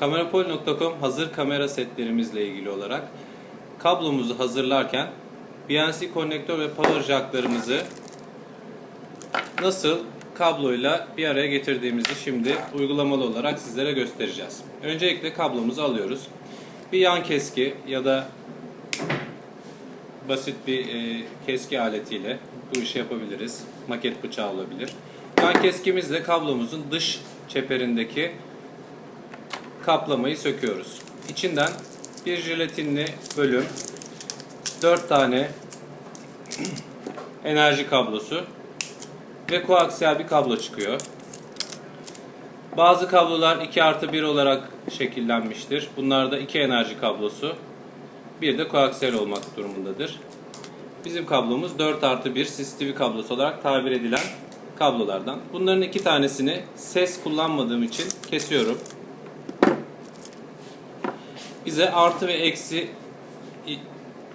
Kamerapol.com hazır kamera setlerimizle ilgili olarak kablomuzu hazırlarken BNC konnektör ve power jacklarımızı nasıl kabloyla bir araya getirdiğimizi şimdi uygulamalı olarak sizlere göstereceğiz. Öncelikle kablomuzu alıyoruz. Bir yan keski ya da basit bir e, keski aletiyle bu işi yapabiliriz. Maket bıçağı olabilir. Yan keskimizle kablomuzun dış çeperindeki kaplamayı söküyoruz. İçinden bir jelatinli bölüm, 4 tane enerji kablosu ve koaksiyel bir kablo çıkıyor. Bazı kablolar 2 artı 1 olarak şekillenmiştir. Bunlarda 2 enerji kablosu, bir de koaksiyel olmak durumundadır. Bizim kablomuz 4 artı 1 CCTV kablosu olarak tabir edilen kablolardan. Bunların iki tanesini ses kullanmadığım için kesiyorum. Bize artı ve eksi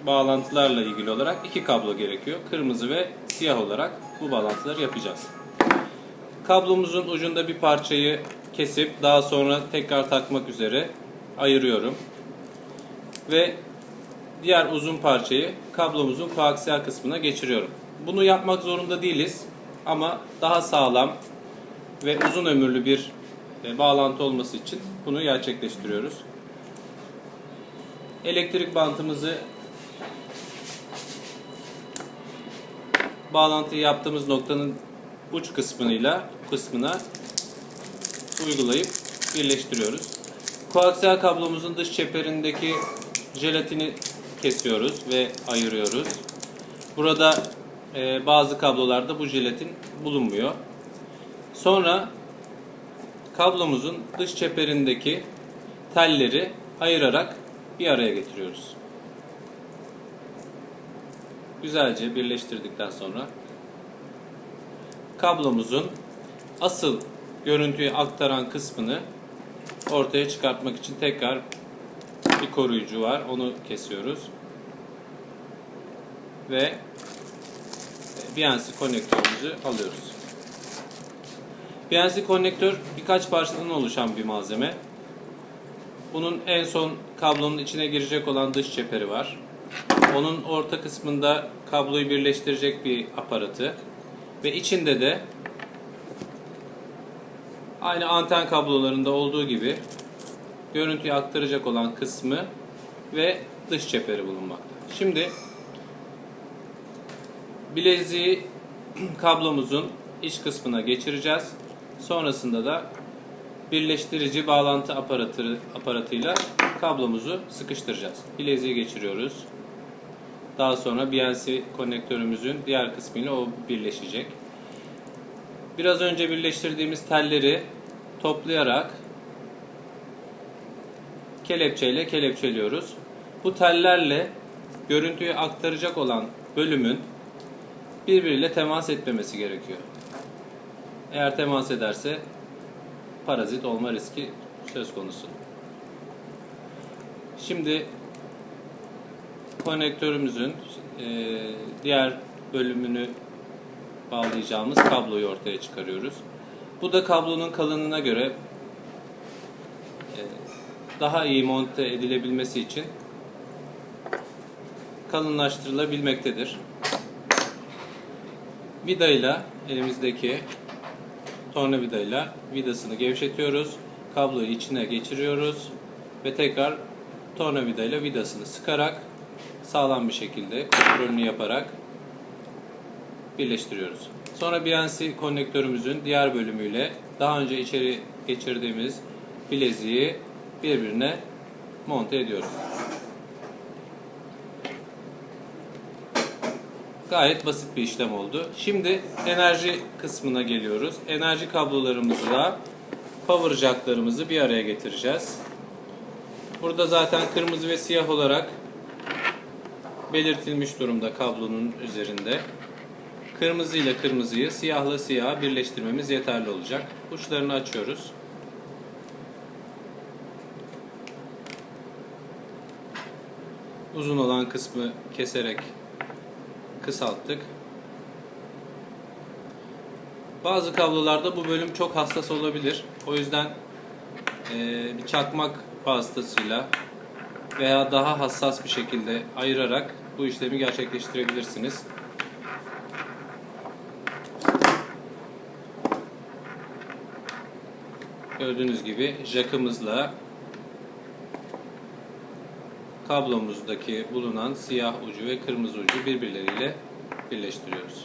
bağlantılarla ilgili olarak iki kablo gerekiyor. Kırmızı ve siyah olarak bu bağlantıları yapacağız. Kablomuzun ucunda bir parçayı kesip daha sonra tekrar takmak üzere ayırıyorum. Ve diğer uzun parçayı kablomuzun koaksiyel kısmına geçiriyorum. Bunu yapmak zorunda değiliz ama daha sağlam ve uzun ömürlü bir e, bağlantı olması için bunu gerçekleştiriyoruz. Elektrik bantımızı bağlantıyı yaptığımız noktanın uç kısmıyla kısmına uygulayıp birleştiriyoruz. Koaksiyel kablomuzun dış çeperindeki jelatini kesiyoruz ve ayırıyoruz. Burada e, bazı kablolarda bu jelatin bulunmuyor. Sonra kablomuzun dış çeperindeki telleri ayırarak bir araya getiriyoruz. Güzelce birleştirdikten sonra kablomuzun asıl görüntüyü aktaran kısmını ortaya çıkartmak için tekrar bir koruyucu var. Onu kesiyoruz. Ve BNC konnektörümüzü alıyoruz. BNC konnektör birkaç parçadan oluşan bir malzeme. Bunun en son kablonun içine girecek olan dış çeperi var. Onun orta kısmında kabloyu birleştirecek bir aparatı ve içinde de aynı anten kablolarında olduğu gibi görüntüyü aktaracak olan kısmı ve dış çeperi bulunmakta. Şimdi bileziği kablomuzun iç kısmına geçireceğiz. Sonrasında da birleştirici bağlantı aparatı aparatıyla kablomuzu sıkıştıracağız. Bileziği geçiriyoruz. Daha sonra BNC konnektörümüzün diğer kısmıyla o birleşecek. Biraz önce birleştirdiğimiz telleri toplayarak kelepçeyle kelepçeliyoruz. Bu tellerle görüntüyü aktaracak olan bölümün birbiriyle temas etmemesi gerekiyor. Eğer temas ederse parazit olma riski söz konusu. Şimdi konnektörümüzün e, diğer bölümünü bağlayacağımız kabloyu ortaya çıkarıyoruz. Bu da kablonun kalınlığına göre e, daha iyi monte edilebilmesi için kalınlaştırılabilmektedir. Vidayla elimizdeki tornavidayla vidasını gevşetiyoruz. Kabloyu içine geçiriyoruz ve tekrar tornavidayla vidasını sıkarak sağlam bir şekilde kontrolünü yaparak birleştiriyoruz. Sonra BNC konnektörümüzün diğer bölümüyle daha önce içeri geçirdiğimiz bileziği birbirine monte ediyoruz. Gayet basit bir işlem oldu. Şimdi enerji kısmına geliyoruz. Enerji kablolarımızla power jacklarımızı bir araya getireceğiz. Burada zaten kırmızı ve siyah olarak belirtilmiş durumda kablonun üzerinde. Kırmızı ile kırmızıyı, siyahla siyahı birleştirmemiz yeterli olacak. Uçlarını açıyoruz. Uzun olan kısmı keserek kısalttık. Bazı kablolarda bu bölüm çok hassas olabilir. O yüzden e, bir çakmak vasıtasıyla veya daha hassas bir şekilde ayırarak bu işlemi gerçekleştirebilirsiniz. Gördüğünüz gibi jakımızla kablomuzdaki bulunan siyah ucu ve kırmızı ucu birbirleriyle birleştiriyoruz.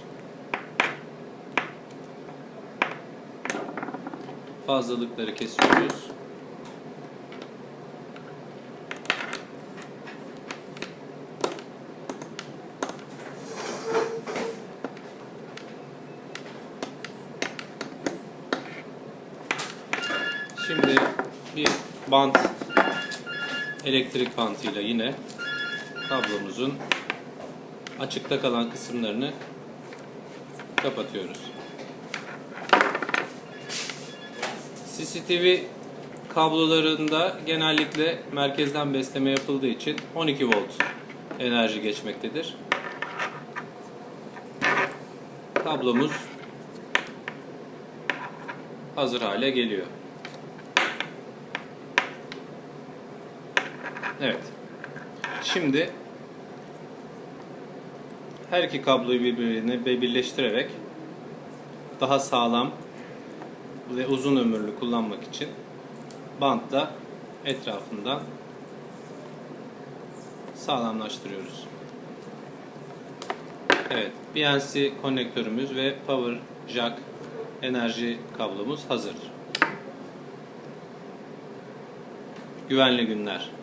Fazlalıkları kesiyoruz. Şimdi bir bant elektrik bantıyla yine kablomuzun açıkta kalan kısımlarını kapatıyoruz. CCTV kablolarında genellikle merkezden besleme yapıldığı için 12 volt enerji geçmektedir. Kablomuz hazır hale geliyor. Evet. Şimdi her iki kabloyu birbirine birleştirerek daha sağlam ve uzun ömürlü kullanmak için bantla etrafından sağlamlaştırıyoruz. Evet, BNC konnektörümüz ve power jack enerji kablomuz hazır. Güvenli günler.